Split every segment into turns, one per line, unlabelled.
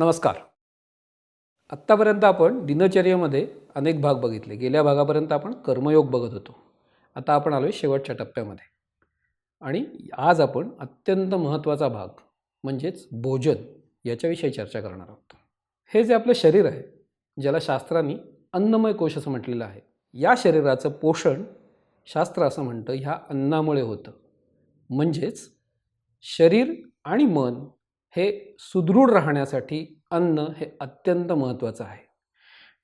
नमस्कार. आत्तापर्यंत आपण दिनचर्येमध्ये अनेक भाग बघितले. गेल्या भागापर्यंत आपण कर्मयोग बघत होतो. आता आपण आलो आहे शेवटच्या टप्प्यामध्ये. आणि आज आपण अत्यंत महत्त्वाचा भाग म्हणजेच भोजन याच्याविषयी चर्चा करणार आहोत. हे जे आपलं शरीर आहे ज्याला शास्त्रांनी अन्नमय कोश असं म्हटलेलं आहे या शरीराचं पोषण शास्त्र असं म्हणतं ह्या अन्नामुळे होतं. म्हणजेच शरीर आणि मन हे सुदृढ राहण्यासाठी अन्न हे अत्यंत महत्त्वाचं आहे.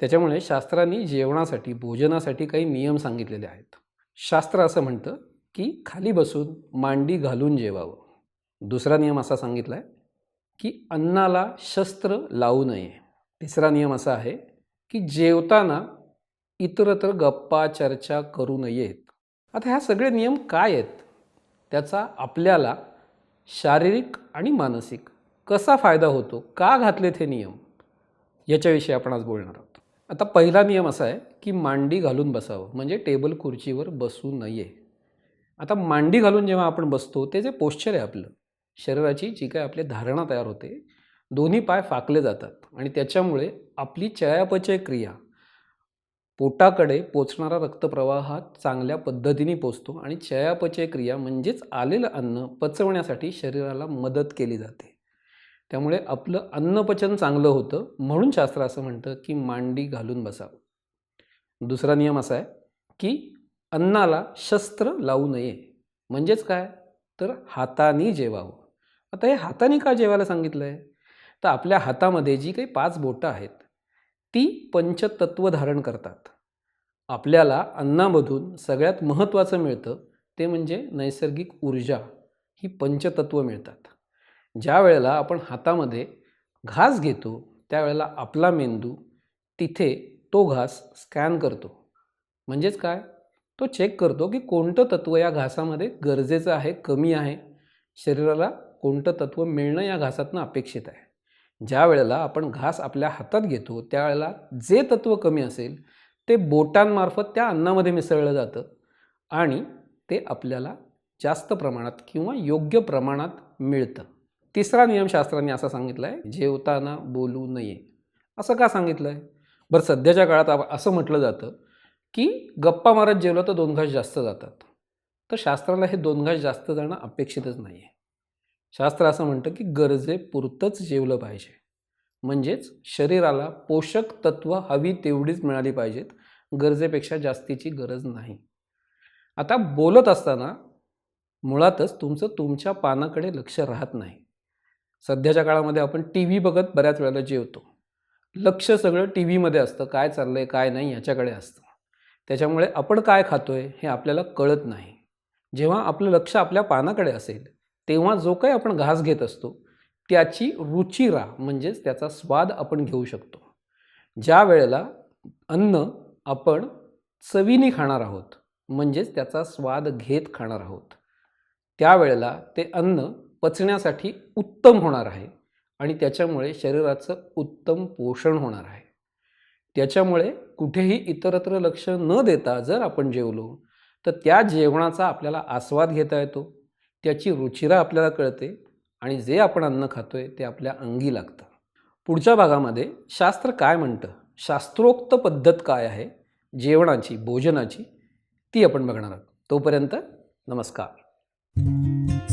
त्याच्यामुळे शास्त्रांनी जेवणासाठी भोजनासाठी काही नियम सांगितलेले आहेत. शास्त्र असं म्हणतं की खाली बसून मांडी घालून जेवावं. दुसरा नियम असा सांगितला आहे की अन्नाला शस्त्र लावू नये. तिसरा नियम असा आहे की जेवताना इतरत्र गप्पा चर्चा करू नयेत. आता ह्या सगळे नियम काय आहेत? त्याचा आपल्याला शारीरिक आणि मानसिक कसा फायदा होतो? का घातलेत हे नियम? याच्याविषयी आपण आज बोलणार आहोत. आता पहिला नियम असा आहे की मांडी घालून बसावं. म्हणजे टेबल खुर्चीवर बसू नये. आता मांडी घालून जेव्हा आपण बसतो ते जे पोश्चर आहे आपलं शरीराची जी काय आपली धारणा तयार होते दोन्ही पाय फाकले जातात. आणि त्याच्यामुळे आपली चयापचय क्रिया पोटाकडे पोचणारा रक्तप्रवाह हा चांगल्या पद्धतीने पोचतो आणि चयापचय क्रिया म्हणजेच आलेलं अन्न पचवण्यासाठी शरीराला मदत केली जाते. त्यामुळे आपलं अन्नपचन चांगलं होतं. म्हणून शास्त्र असं म्हणतं की मांडी घालून बसावं. दुसरा नियम असा आहे की अन्नाला शस्त्र लावू नये. म्हणजेच काय? तर हाताने जेवावं. आता हे हाताने का जेवायला सांगितलं आहे तर आपल्या हातामध्ये जी काही पाच बोटं आहेत ती पंचतत्व धारण करतात. आपल्याला अन्नामधून सगळ्यात महत्त्वाचं मिळतं ते म्हणजे नैसर्गिक ऊर्जा ही पंचतत्व मिळतात. ज्या वेळेला आपण हातामध्ये घास घेतो त्यावेळेला आपला मेंदू तिथे तो घास स्कॅन करतो. म्हणजेच काय? तो चेक करतो की कोणतं तत्त्व या घासामध्ये गरजेचं आहे कमी आहे. शरीराला कोणतं तत्त्व मिळणं या घासातनं अपेक्षित आहे. ज्या वेळेला आपण घास आपल्या हातात घेतो त्यावेळेला जे तत्त्व कमी असेल ते बोटांमार्फत त्या अन्नामध्ये मिसळलं जातं आणि ते आपल्याला जास्त प्रमाणात किंवा योग्य प्रमाणात मिळतं. तिसरा नियम शास्त्रांनी असा सांगितला आहे जेवताना बोलू नये. असं का सांगितलं आहे बरं सध्याच्या काळात असं म्हटलं जातं की गप्पा मारत जेवलं तर दोन घास जास्त जातात. तर शास्त्राला हे दोन घास जास्त जाणं अपेक्षितच नाही आहे शास्त्र असं म्हणतं की गरजेपुरतंच जेवलं पाहिजे. म्हणजेच शरीराला पोषक तत्व हवी तेवढीच मिळाली पाहिजेत. गरजेपेक्षा जास्तीची गरज नाही. आता बोलत असताना मुळातच तुमचं तुमच्या पानाकडे लक्ष राहत नाही. सध्याच्या काळामध्ये आपण टी व्ही बघत बऱ्याच वेळेला जेवतो. लक्ष सगळं टी व्हीमध्ये असतं. काय चाललं आहे काय नाही याच्याकडे असतं. त्याच्यामुळे आपण काय खातो आहे हे आपल्याला कळत नाही. जेव्हा आपलं लक्ष आपल्या पानाकडे असेल तेव्हा जो काही आपण घास घेत असतो त्याची रुचिरा म्हणजेच त्याचा स्वाद आपण घेऊ शकतो. ज्या वेळेला अन्न आपण चवीने खाणार आहोत म्हणजेच त्याचा स्वाद घेत खाणार आहोत त्यावेळेला ते अन्न पचण्यासाठी उत्तम होणार आहे आणि त्याच्यामुळे शरीराचं उत्तम पोषण होणार आहे. त्याच्यामुळे कुठेही इतरत्र लक्ष न देता जर आपण जेवलो तर त्या जेवणाचा आपल्याला आस्वाद घेता येतो त्याची रुचिरा आपल्याला कळते आणि जे आपण अन्न खातोय ते आपल्या अंगी लागतं. पुढच्या भागामध्ये शास्त्र काय म्हणतं? शास्त्रोक्त पद्धत काय आहे? जेवणाची भोजनाची ती आपण बघणार आहोत. तोपर्यंत नमस्कार.